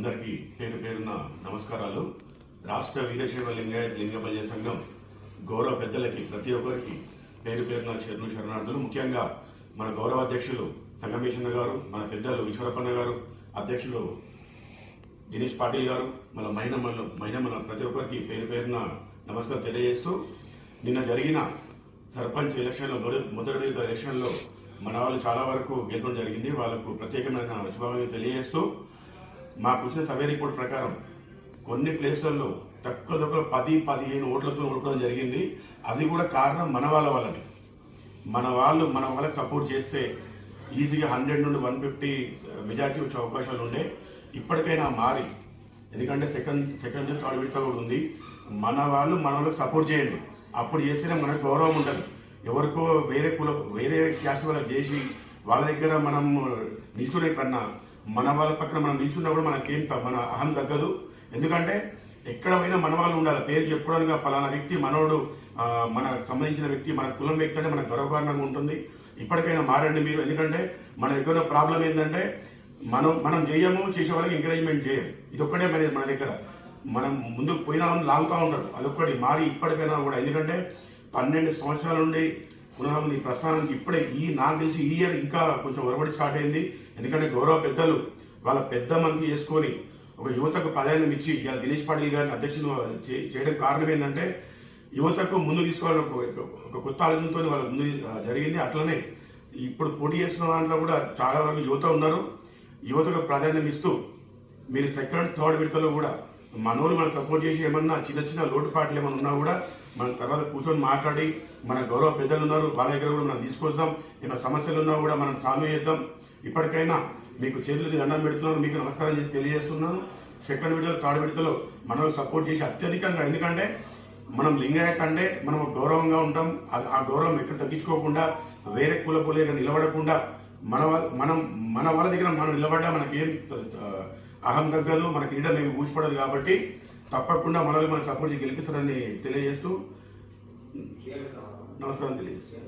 అందరికీ పేరు పేరున నమస్కారాలు. రాష్ట్ర వీరశైవ లింగాయత్ లింగబల్య సంఘం గౌరవ పెద్దలకి ప్రతి ఒక్కరికి పేరు పేరున శరణు శరణార్థులు. ముఖ్యంగా మన గౌరవ అధ్యక్షులు సంగమేశ్వర గారు మన పెద్దలు ఈశ్వరప్పన్న గారు అధ్యక్షులు దినేష్ పాటిల్ గారు మన మైనమ్మలు మైనమ్మల ప్రతి ఒక్కరికి పేరు పేరున నమస్కారం తెలియజేస్తూ నిన్న జరిగిన సర్పంచ్ ఎలక్షన్లో మొదటి మొదటి విడత ఎలక్షన్లో మన వాళ్ళు చాలా వరకు గెలవడం జరిగింది. వాళ్ళకు ప్రత్యేకమైన శుభాకాంక్షలు తెలియజేస్తూ మాకు వచ్చిన సర్వే రిపోర్ట్ ప్రకారం. కొన్ని ప్లేస్లలో తక్కువ తక్కువ పది పదిహేను ఓట్లతో ఓడిపోవడం జరిగింది. అది కూడా కారణం మన వాళ్ళ వల్లనే. మన వాళ్ళు మన వాళ్ళకి సపోర్ట్ చేస్తే ఈజీగా హండ్రెడ్ నుండి వన్ ఫిఫ్టీ మెజార్టీ వచ్చే అవకాశాలు ఉండే. ఇప్పటికైనా మారి ఎందుకంటే సెకండ్ సెకండ్ థర్డ్ విడత కూడా ఉంది. మన వాళ్ళు మన వాళ్ళకి సపోర్ట్ చేయండి. అప్పుడు చేస్తేనే మనకు గౌరవం ఉంటుంది. ఎవరికో వేరే కుల వేరే క్యాస్ట్ వాళ్ళకి చేసి వాళ్ళ దగ్గర మనం నిల్చునే కన్నా మన వాళ్ళ పక్కన మనం నిల్చున్నప్పుడు మనకేం మన అహం తగ్గదు. ఎందుకంటే ఎక్కడ పోయినా మన వాళ్ళు ఉండాలి. పేరు చెప్పుకోవడానికి పలానా వ్యక్తి మనోడు మనకు సంబంధించిన వ్యక్తి మన కులం వ్యక్తి అంటే మనకు గర్వకారణంగా ఉంటుంది. ఇప్పటికైనా మారండి మీరు. ఎందుకంటే మన దగ్గర ఉన్న ప్రాబ్లం ఏంటంటే మనం మనం చేయము చేసే వాళ్ళకి ఎంకరేజ్మెంట్ చేయం ఇది ఒక్కటే మన మన దగ్గర. మనం ముందుకు పోయినా లాగుతూ ఉంటారు. అదొక్కటి. మారి ఇప్పటికైనా కూడా. ఎందుకంటే పన్నెండు సంవత్సరాల నుండి పునః ఈ ప్రస్థానానికి ఇప్పుడే ఈ నాకు తెలిసి ఈ ఇయర్ ఇంకా కొంచెం ఒరబడి స్టార్ట్ అయింది. ఎందుకంటే గౌరవ పెద్దలు వాళ్ళ పెద్ద మంత్రి చేసుకొని ఒక యువతకు ప్రాధాన్యం ఇచ్చి ఇలా దినేష్ పాటిల్ గారిని అధ్యక్షులు చేయడం కారణం ఏంటంటే యువతకు ముందు తీసుకోవాలని ఒక కొత్త ఆలోచనతో వాళ్ళ ముందు జరిగింది. అట్లనే ఇప్పుడు పోటీ చేస్తున్న దాంట్లో కూడా చాలా వరకు యువత ఉన్నారు. యువతకు ప్రాధాన్యం ఇస్తూ మీరు సెకండ్ థర్డ్ విడతలో కూడా మనోళ్ళు మనకు సపోర్ట్ చేసి ఏమన్నా చిన్న చిన్న లోటుపాట్లు ఏమైనా ఉన్నా కూడా మనం తర్వాత కూర్చొని మాట్లాడి మన గౌరవ పెద్దలు ఉన్నారు వాళ్ళ దగ్గర కూడా మనం తీసుకొద్దాం ఏమైనా సమస్యలు ఉన్నా కూడా మనం సాల్వ్ చేద్దాం. ఇప్పటికైనా మీకు చేతులు దండం పెడుతున్నాను మీకు నమస్కారం చేసి తెలియజేస్తున్నాను. సెకండ్ విడతలో థర్డ్ విడతలో మనల్ని సపోర్ట్ చేసి అత్యధికంగా ఎందుకంటే మనం లింగాయత్ అంటే మనం గౌరవంగా ఉంటాం. అది- ఆ గౌరవం ఎక్కడ తగ్గించుకోకుండా వేరే కుల కుల దగ్గర నిలబడకుండా మన మనం మన వాళ్ళ దగ్గర మనం నిలబడ్డా మనకేం అహం తగ్గదు మనకి ఈడ మేము ఊచిపడదు కాబట్టి తప్పకుండా మనల్ని మన కప్పుడు గెలిపిస్తారని తెలియజేస్తూ నమస్కారం తెలియజేస్తాను